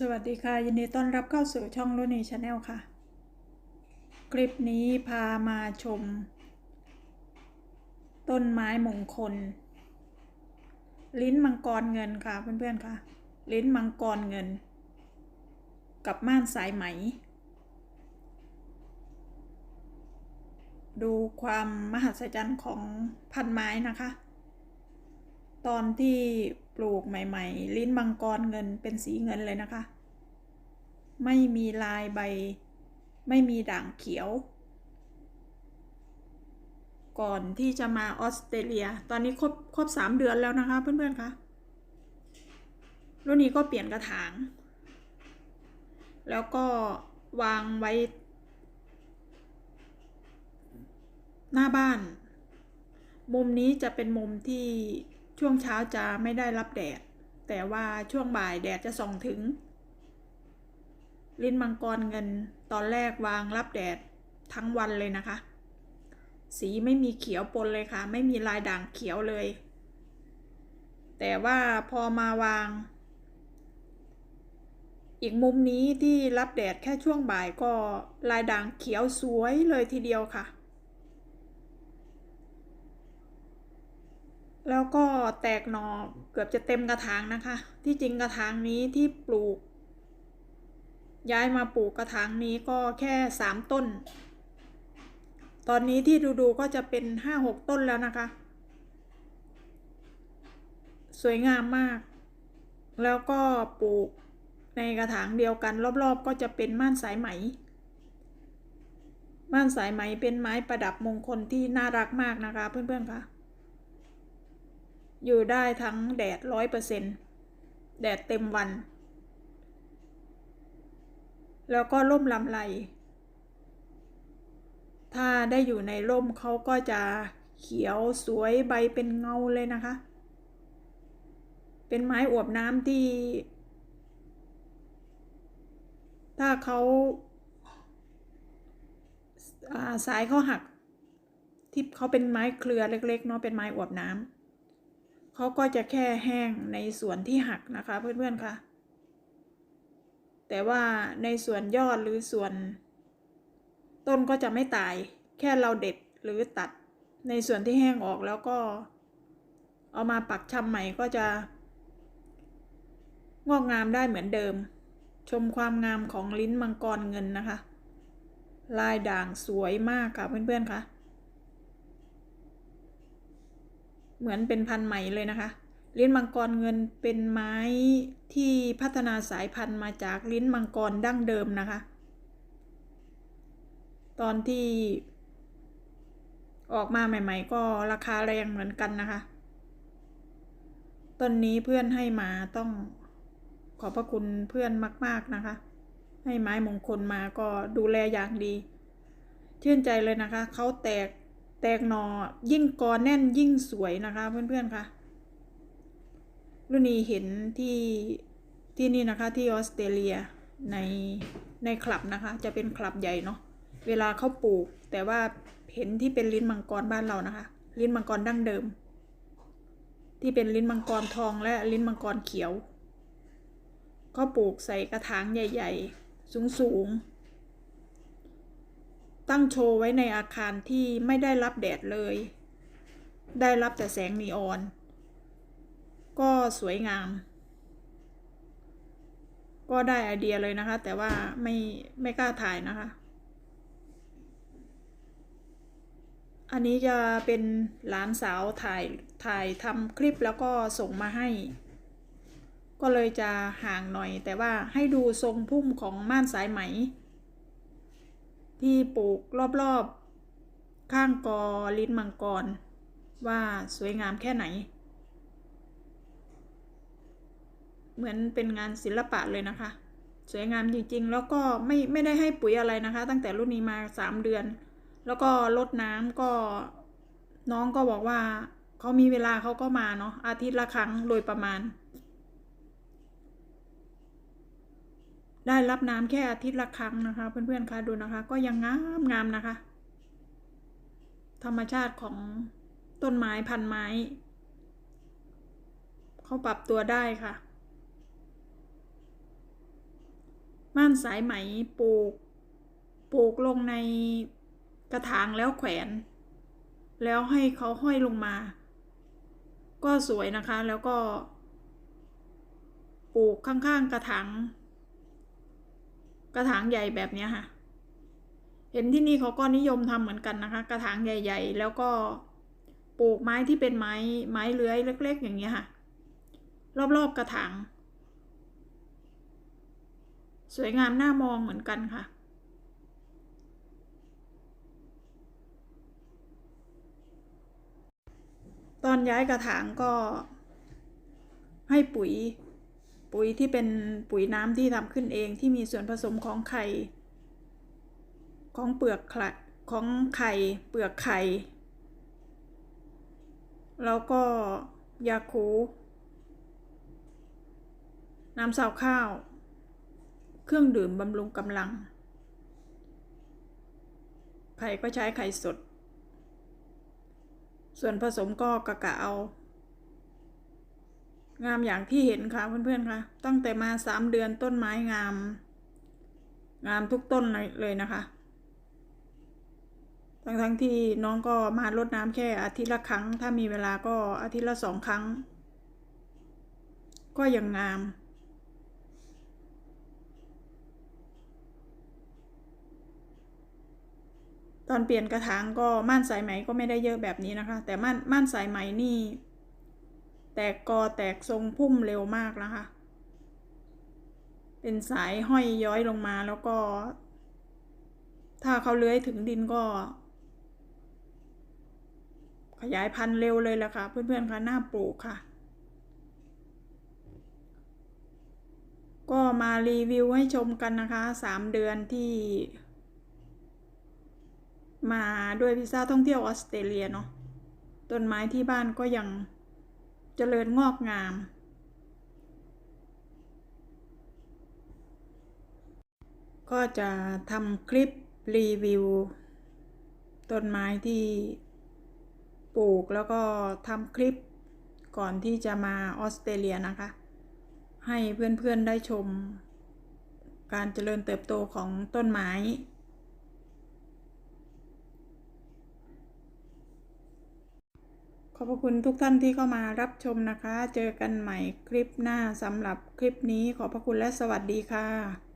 สวัสดีค่ะ ยินดีต้อนรับเข้าสู่ช่องรุ่นีชาแนลค่ะ คลิปนี้พามาชม ต้นไม้มงคล ลิ้นมังกรเงินค่ะเพื่อนๆค่ะ ลิ้นมังกรเงิน กับม่านสายไหม ดูความมหัศจรรย์ของพันไม้นะคะ ตอนที่ ปลูกใหม่ ๆ ลิ้นมังกรเงินเป็นสีเงินเลยนะคะ ไม่มีลายใบ ไม่มีด่างเขียว ก่อนที่จะมาออสเตรเลีย ตอนนี้ครบครบสามเดือนแล้วนะคะ เพื่อนๆคะรุ่นนี้ก็เปลี่ยนกระถาง แล้วก็วางไว้ หน้าบ้าน มุมนี้จะเป็นมุมที่ ช่วงเช้าจะไม่ได้รับแดด แต่ว่าช่วงบ่ายแดดจะส่องถึง ลิ้นมังกรเงินตอนแรกวางรับแดดทั้งวันเลยนะคะ สีไม่มีเขียวปนเลยค่ะ ไม่มีลายด่างเขียวเลย แต่ว่าพอมาวาง อีกมุมนี้ที่รับแดดแค่ช่วงบ่ายก็ลายด่างเขียวสวยเลยทีเดียวค่ะ แล้วก็แตกหนอเกือบจะเต็มกระถางนะคะ ที่จริงกระถางนี้ที่ปลูก ย้ายมาปลูกกระถางนี้ก็แค่สามต้น ตอนนี้ที่ดูๆก็จะเป็นห้าหกต้นแล้วนะคะ สวยงามมาก แล้วก็ปลูกในกระถางเดียวกันรอบๆ ก็จะเป็นม่านสายไหม ม่านสายไหมเป็นไม้ประดับมงคลที่น่ารักมากนะคะเพื่อนๆค่ะ อยู่ได้ทั้งแดดร้อยเปอร์เซ็นแดดเต็มวัน แล้วก็ร่มลำไร ถ้าได้อยู่ในร่มเขาก็จะเขียวสวยใบเป็นเงาเลยนะคะ เป็นไม้อวบน้ำที่ ถ้าเขาสายเขาหักที่เขาเป็นไม้เครือเล็กๆเนาะเป็นไม้อวบน้ำ เขาก็จะแค่แห้งในส่วนที่หักนะคะเพื่อนๆค่ะ แต่ว่าในส่วนยอดหรือส่วน ต้นก็จะไม่ตาย แค่เราเด็ดหรือตัดในส่วนที่แห้งออกแล้วก็ เอามาปักชำใหม่ก็จะ งอกงามได้เหมือนเดิม ชมความงามของลิ้นมังกรเงินนะคะ ลายด่างสวยมากค่ะเพื่อนๆค่ะ เหมือนเป็นพันธุ์ใหม่เลยนะคะ ลิ้นมังกรเงินเป็นไม้ที่พัฒนาสายพันธุ์มาจากลิ้นมังกรดั้งเดิมนะคะ ตอนที่ออกมาใหม่ ๆ ก็ราคาแรงเหมือนกันนะคะ ต้นนี้เพื่อนให้มาต้องขอบพระคุณเพื่อนมาก ๆนะคะ ให้ไม้มงคลมาก็ดูแลอย่างดี ชื่นใจเลยนะคะ เขาแตก แตกหนอยิ่งกอแน่นยิ่งสวยนะคะเพื่อนๆค่ะรุ่นนี้เห็นที่ที่นี่นะคะที่ออสเตรเลียในในคลับนะคะ จะเป็นคลับใหญ่เนาะเวลาเขาปลูก แต่ว่าเห็นที่เป็นลิ้นมังกรบ้านเรานะคะ ลิ้นมังกรดั้งเดิม ที่เป็นลิ้นมังกรทองและลิ้นมังกรเขียวก็ปลูกใส่กระถางใหญ่ ๆ สูงๆ ตั้งโชว์ไว้ในอาคารที่ไม่ได้รับแดดเลย ได้รับแต่แสงนีออน ก็สวยงาม ก็ได้ไอเดียเลยนะคะ แต่ว่าไม่ไม่กล้าถ่ายนะคะ อันนี้จะเป็นหลานสาวถ่ายถ่ายทำคลิปแล้วก็ส่งมาให้ ก็เลยจะห่างหน่อย แต่ว่าให้ดูทรงพุ่มของม่านสายไหม ที่ปลูกรอบๆ ข้างกอลิ้นมังกร ว่าสวยงามแค่ไหน เหมือนเป็นงานศิลปะเลยนะคะ สวยงามจริงๆ แล้วก็ไม่ไม่ได้ให้ปุ๋ยอะไรนะคะ ตั้งแต่รุ่นนี้มาสามเดือน แล้วก็ลดน้ำก็น้องก็บอกว่าเขามีเวลาเขาก็มาเนาะอาทิตย์ละครั้งโดยประมาณ ได้รับน้ำแค่อาทิตย์ละครั้งนะคะ เพื่อนๆคะดูนะคะ ก็ยังงามงามนะคะ ธรรมชาติของต้นไม้พันไม้เขาปรับตัวได้ค่ะม่านสายไหมปลูก ปลูกลงในกระถางแล้วแขวน แล้วให้เขาห้อยลงมา ก็สวยนะคะแล้วก็ ปลูกข้างๆกระถาง กระถางใหญ่แบบนี้ค่ะ เห็นที่นี่เขาก็นิยมทำเหมือนกันนะคะ กระถางใหญ่ ๆ แล้วก็ปลูกไม้ที่เป็นไม้ไม้เลื้อยเล็ก ๆ อย่างเงี้ยค่ะ รอบๆกระถาง สวยงามน่ามองเหมือนกันค่ะตอนย้ายกระถางก็ให้ปุ๋ย ปุ๋ยที่เป็นปุ๋ยน้ำที่ทำขึ้นเองที่มีส่วนผสมของไข่ ของเปลือกไข่ของไข่เปลือกไข่ แล้วก็ยาคูน้ำสาวข้าว เครื่องดื่มบำรุงกำลัง ไข่ก็ใช้ไข่สด ส่วนผสมก็กะกะเอา งามอย่างที่เห็นค่ะเพื่อนๆค่ะ ตั้งแต่มาสามเดือนต้นไม้งาม งามทุกต้นเลยนะคะ ทั้งทั้งที่น้องก็มารดน้ำแค่อาทิตย์ละครั้ง ถ้ามีเวลาก็อาทิตย์ละสองครั้ง ก็ยังงามตอนเปลี่ยนกระถางก็ม่านสายไหมก็ไม่ได้เยอะแบบนี้นะคะ แต่ม่านม่านสายไหมนี่ แตกกอแตกทรงพุ่มเร็วมากนะคะ เป็นสายห้อยย้อยลงมาแล้วก็ ถ้าเขาเลื้อยถึงดินก็ ขยายพันธุ์เร็วเลยแหละค่ะ เพื่อนๆคะหน่าปลูกค่ะ ก็มารีวิวให้ชมกันนะคะสามเดือนที่ มาด้วยวีซ่าท่องเที่ยวออสเตรเลียเนาะต้นไม้ที่บ้านก็ยัง เจริญงอกงาม ก็จะทำคลิปรีวิว ต้นไม้ที่ปลูกแล้วก็ทำคลิปก่อนที่จะมาออสเตรเลียนะคะ ให้เพื่อนๆได้ชม การเจริญเติบโตของต้นไม้ อบพระคุณทุกท่านที่เข้ามารับชมนะคะ เจอกันใหม่คลิปหน้าสำหรับคลิปนี้ขอบพระคุณและสวัสดีค่ะ